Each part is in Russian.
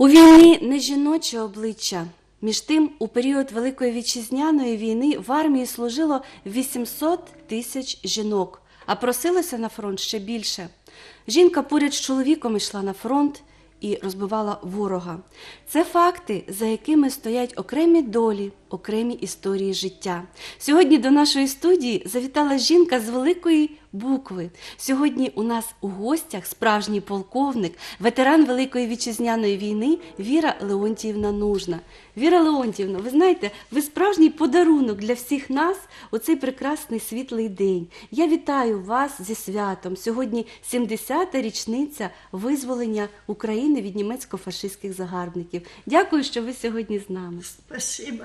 У війни не жіноче обличчя. Між тим, у період Великої вітчизняної війни в армії служило 800 тисяч жінок, а просилося на фронт ще більше. Жінка поряд з чоловіком йшла на фронт і розбивала ворога. Це факти, за якими стоять окремі долі, окремі історії життя. Сьогодні до нашої студії завітала жінка з великої букви. Сьогодні у нас у гостях справжній полковник, ветеран Великої вітчизняної війни Віра Леонтіївна Нужна. Віра Леонтіївна, ви знаєте, ви справжній подарунок для всіх нас у цей прекрасний світлий день. Я вітаю вас зі святом. Сьогодні 70-та річниця визволення України від німецько-фашистських загарбників. Дякую, що ви сьогодні з нами. Спасибо.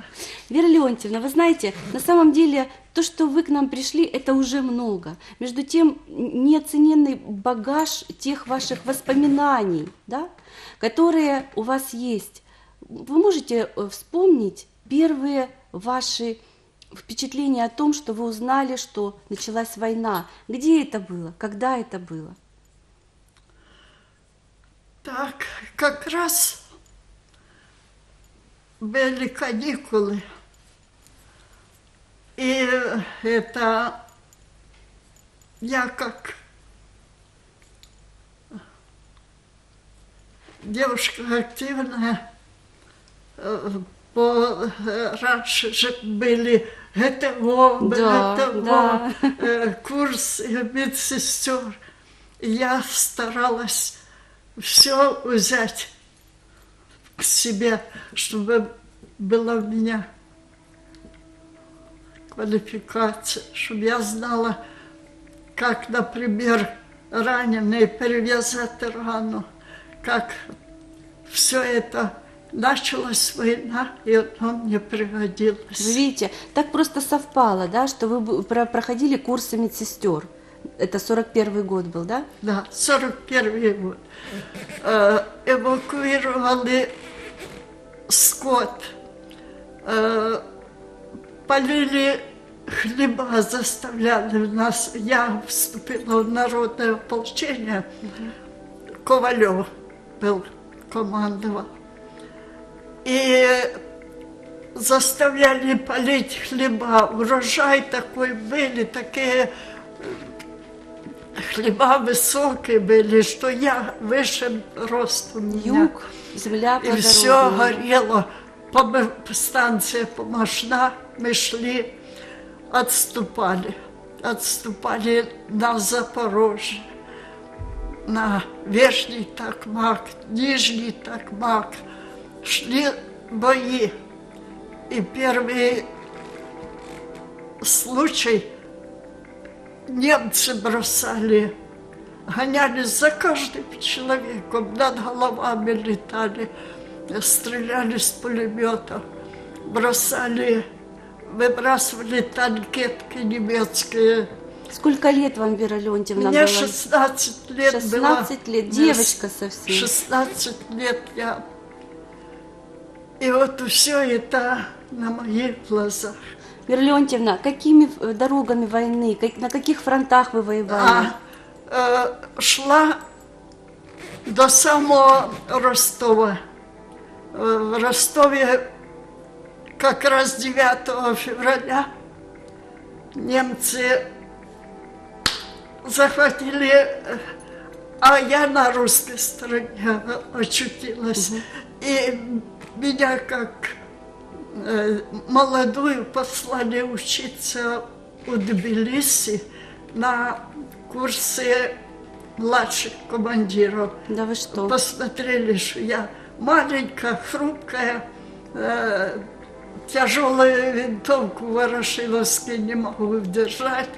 Вера Леонтьевна, вы знаете, на самом деле то, что вы к нам пришли, это уже много. Между тем, неоцененный багаж тех ваших воспоминаний, да, которые у вас есть. Вы можете э, вспомнить первые ваши впечатления о том, что вы узнали, что началась война? Где это было? Когда это было? Так, как раз были каникулы. И это я как девушка активная, по, раньше же были ГТО, Да, ГТО, да. курс медсестер. Я старалась все взять к себе, чтобы была у меня квалификация, чтобы я знала, как, например, раненые перевязать рану, как все это началась война, и оно мне пригодилось. Видите, так просто совпало, да, что вы проходили курсы медсестер. Это 41 год был, да? Да, 41 год. Э, эвакуировали скот, э, полили хлеба, заставляли нас. Я вступила в народное ополчение. Ковалев был, командовал. И заставляли полить хлеба. Урожай такой были, такие хлеба высокие были, что я выше ростом меня. Юг, земля И все горело. По станция Помашна мы шли, отступали. Отступали на Запорожье, на Верхний Такмак, Нижний Такмак. Шли бои. И первый случай немцы бросали, гонялись за каждым человеком, над головами летали, стреляли с пулеметов, бросали, выбрасывали танкетки немецкие. Сколько лет вам, Вера Леонтьевна, Мне было? 16 лет 16 было. лет, девочка совсем. 16 лет я. И вот все это на моих глазах. Вера Леонтьевна, какими э, дорогами войны, как- на каких фронтах вы воевали? А, э, шла до самого Ростова. Э, В Ростове как раз 9 февраля немцы захватили, э, а я на русской стороне очутилась. И меня как молодую послали учиться у Тбилиси на курсы младших командиров. Да вы что? Посмотрели, что я маленькая, хрупкая, э, тяжелую винтовку ворошиловский не могу держать.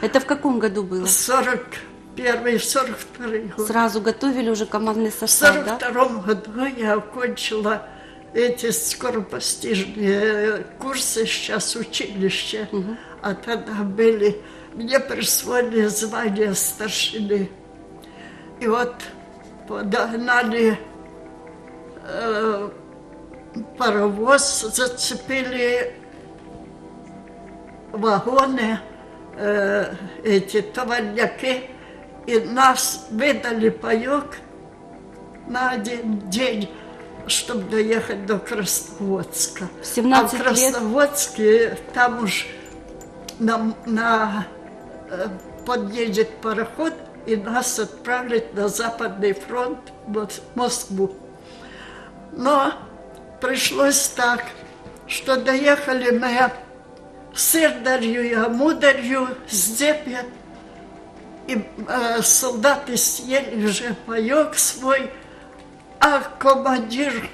Это в каком году было? 41 42 год. Сразу готовили уже командный В состав, да? 42 году я окончила эти скоропостижные курсы, сейчас училище, а тогда были, мне присвоили звание старшины. И вот подогнали э, паровоз, зацепили вагоны, э, эти товарняки, и нас выдали паек на один день, чтобы доехать до Красноводска. В 17 а в лет? Красноводске там уж на, на, э, подъедет пароход и нас отправят на Западный фронт в Мос- Москву. Но пришлось так, что доехали мы с Ирдарью и Амударью, с Депья, и э, солдаты съели уже паек свой, а командир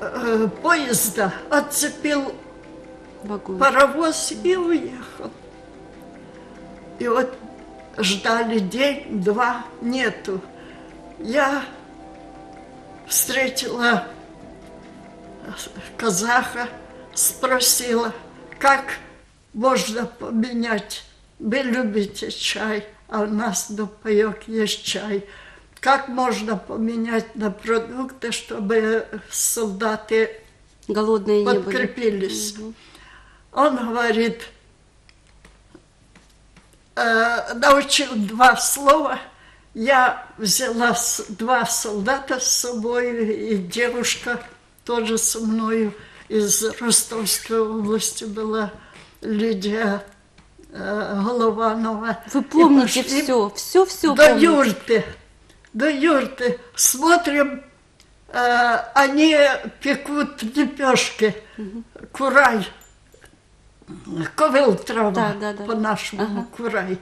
э, поезда отцепил Вагон. паровоз и уехал. И вот ждали день, два, нету. Я встретила казаха, спросила, как можно поменять. Вы любите чай, а у нас до паек есть чай. Как можно поменять на продукты, чтобы солдаты Голодные не были. подкрепились? Он говорит, э, научил два слова. Я взяла два солдата с собой, и девушка тоже со мною из Ростовской области была, Лидия Голованова. Вы И помните пошли все, все, все до помните. юрты, до юрты. Смотрим, э, они пекут лепешки, курай, ковыл трава, Да, да, да. по-нашему, Ага. курай.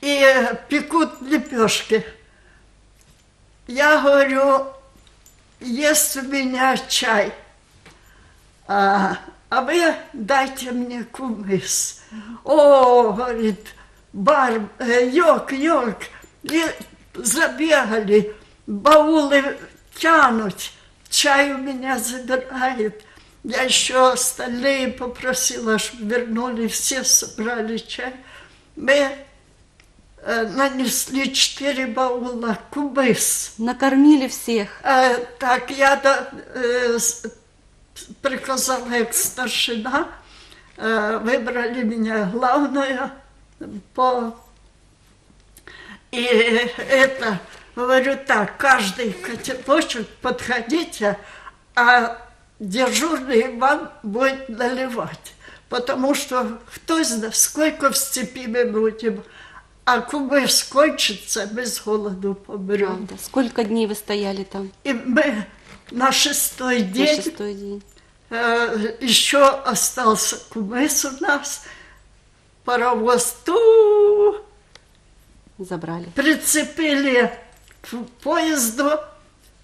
И э, пекут лепешки. Я говорю, есть у меня чай, а, а вы дайте мне кумыс. О, говорит, бар, э, йог, йог. И забегали, баулы тянуть, чай у меня забирает. Я еще остальные попросила, чтобы вернули, все собрали чай. Мы э, нанесли четыре баула кумыс. Накормили всех. Е, Так, я е, с- приказала як старшина, выбрали меня главное по... И это, говорю так, каждый котелочек подходите, а дежурный вам будет наливать. Потому что кто знает, сколько в степи мы будем, а кумыс кончится, мы с голоду помрем. Правда. Сколько дней вы стояли там И мы на шестой на день шестой день? э, еще остался кумыс у нас, паровоз ту Забрали. прицепили к поезду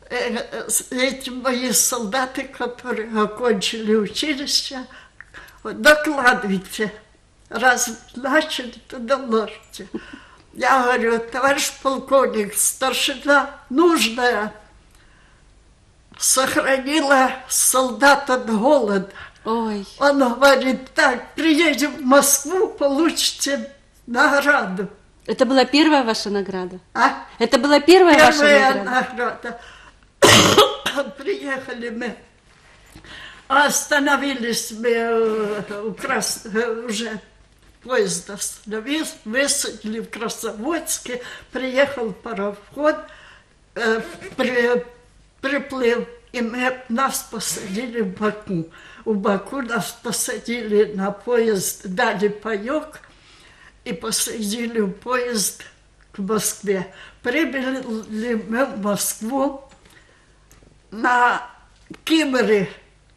э, э, эти мои солдаты, которые окончили училище, докладывайте, раз начали, то доложите. Я говорю, товарищ полковник, старшина нужная, сохранила солдат от голода. Ой, Он говорит, так, приедем в Москву, получите награду. это была первая ваша награда? А? Это была первая, ваша Первая награда? награда. Приехали мы, остановились мы э, у Крас... э, уже поезд остановился, высадили в Красоводске, приехал пароход, э, при- приплыл, и мы, нас посадили в Баку. У Баку нас посадили на поезд, дали паек, и посадили в поезд к Москве. Прибыли мы в Москву на Кимры,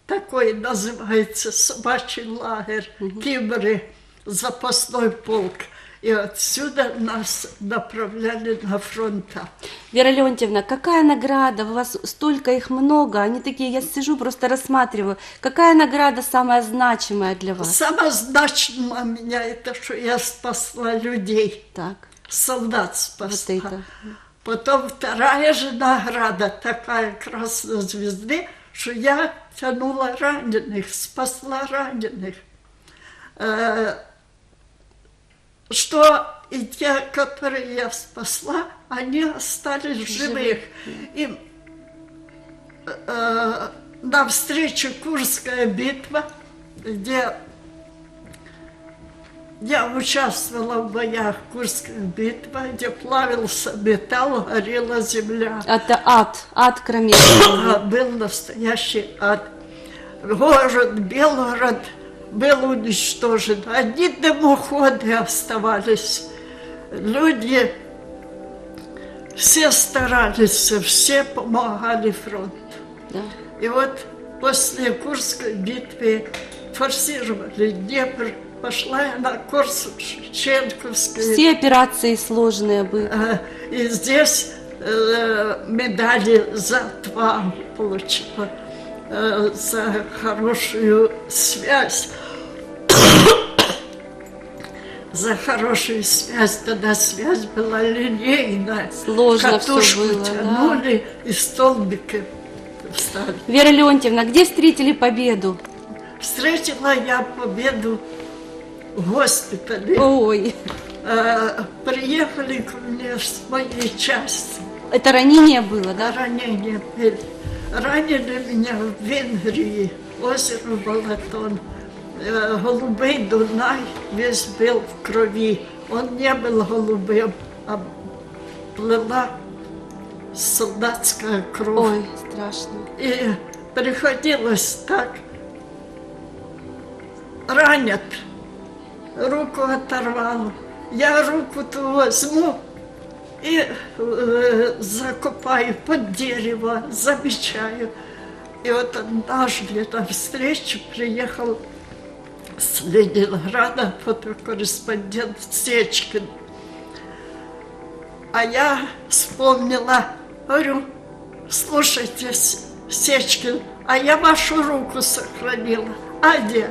такой называется собачий лагерь, Кимры, запасной полк. И отсюда нас направляли на фронта. Вера Леонтьевна, какая награда? У вас столько их много. Они такие, я сижу, просто рассматриваю. Какая награда самая значимая для вас? Самое значимое меня это, что я спасла людей, Так, солдат вот спасла. это. Потом вторая же награда, такая красной звезды, что я тянула раненых, спасла раненых. Что и те, которые я спасла, они остались в живых. И э, навстречу Курская битва, где Я участвовала в боях Курская битва, где плавился металл, горела земля. Это ад, ад кромешный. Был настоящий ад. Город Белгород был уничтожен. Одни дымоходы оставались. Люди все старались, все помогали фронту. Да. И вот после Курской битвы форсировали Днепр, пошла я на Корсунь, Шевченковскую. Все операции сложные были. А, И здесь э, медали за отвагу получила, э, за хорошую связь. За хорошую связь, тогда связь была линейная. Сложно Катушку было, да. тянули и столбики встали. Вера Леонтьевна, где встретили победу? Встретила я победу в госпитале. Ой, Э, приехали ко мне с моей части. это ранение было, да? Ранение. Ранили меня в Венгрии, озеро Балатон. Э, Голубый Дунай весь был в крови. Он не был голубым, а плыла солдатская кровь. Ой, страшно. И приходилось так. Ранят, руку оторвало. Я руку-то возьму И э, закопаю под дерево, замечаю. И вот однажды на встречу приехал с Ленинграда фотокорреспондент Сечкин. А я вспомнила, говорю, слушайте, Сечкин, а я вашу руку сохранила. А где?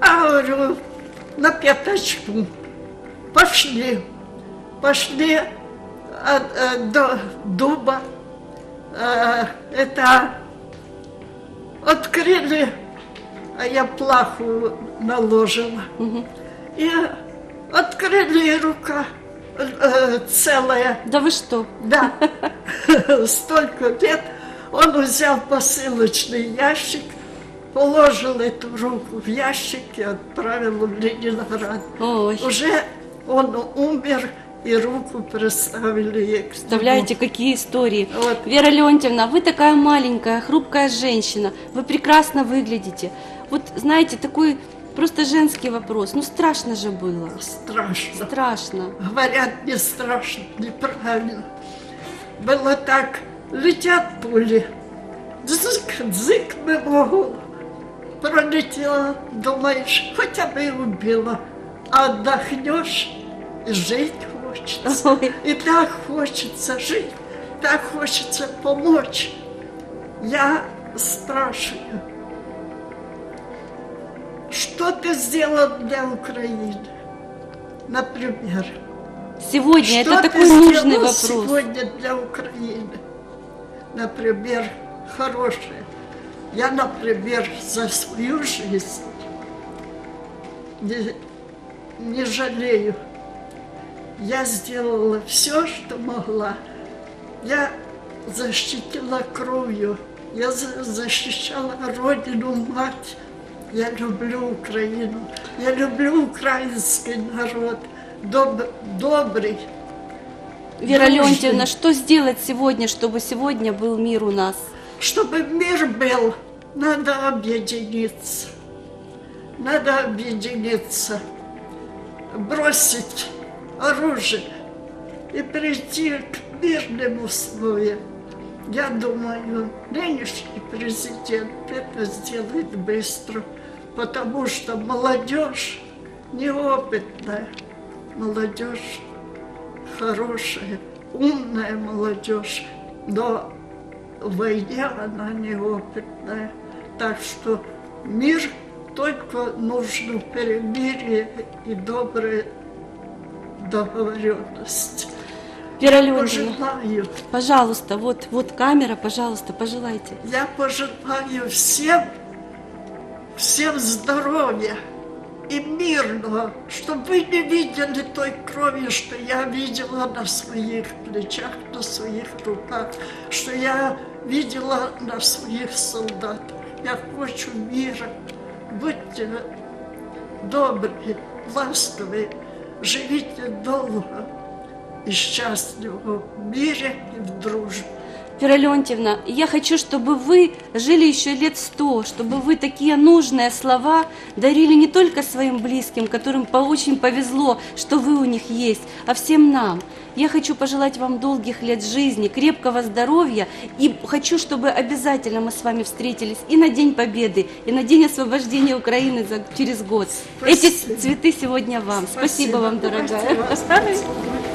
А говорю, на пятачку. Пошли. Пошли дуба. А, это открыли, а я плаху наложила. И открыли рука э, целая. Да вы что? Да, столько лет он взял посылочный ящик, положил эту руку в ящик и отправил в Ленинград. Ой, Уже он умер, и руку к представляете, какие истории. Вот. Вера Леонтьевна, вы такая маленькая, хрупкая женщина, вы прекрасно выглядите. Вот, знаете, такой просто женский вопрос. Ну, страшно же было. Страшно. Страшно. Говорят, не страшно, неправильно. Было так, летят пули, дзык, дзык мимо голову. Пролетела, думаешь, хотя бы и убила. А отдохнешь, и жить хочется. Ой. И так хочется жить, так хочется помочь. Я спрашиваю, что ты сделал для Украины? Например. Сегодня Что это ты такой нужный вопрос. сегодня для Украины? Например, хорошее. Я, например, за свою жизнь не, не жалею. Я сделала все, что могла. Я защитила кровью. Я за- защищала родину, мать. Я люблю Украину. Я люблю украинский народ. Доб- добрый. Вера дружный. Леонтьевна, что сделать сегодня, чтобы сегодня был мир у нас? Чтобы мир был, надо объединиться. Надо объединиться, бросить оружие и прийти к мирным условиям. Я думаю, нынешний президент это сделает быстро, потому что молодежь неопытная, молодежь хорошая, умная молодежь, но в войне она неопытная. Так что мир только нужно перемирие и добрая договоренность. Вера Пожелаю, пожалуйста, вот, вот камера, пожалуйста, пожелайте. я пожелаю всем, всем здоровья и мирного, чтобы вы не видели той крови, что я видела на своих плечах, на своих руках, что я видела на своих солдатах. Я хочу мира. Будьте добрые, ласкові, живіть довго і щасливо в мірі і в дружбі. Вера Леонтьевна, я хочу, чтобы вы жили еще лет сто, чтобы вы такие нужные слова дарили не только своим близким, которым по- очень повезло, что вы у них есть, а всем нам. я хочу пожелать вам долгих лет жизни, крепкого здоровья и хочу, чтобы обязательно мы с вами встретились и на День Победы, и на День освобождения Украины за- через год. Эти Спасибо. цветы сегодня вам. Спасибо, вам, Давайте дорогая. поцелуем.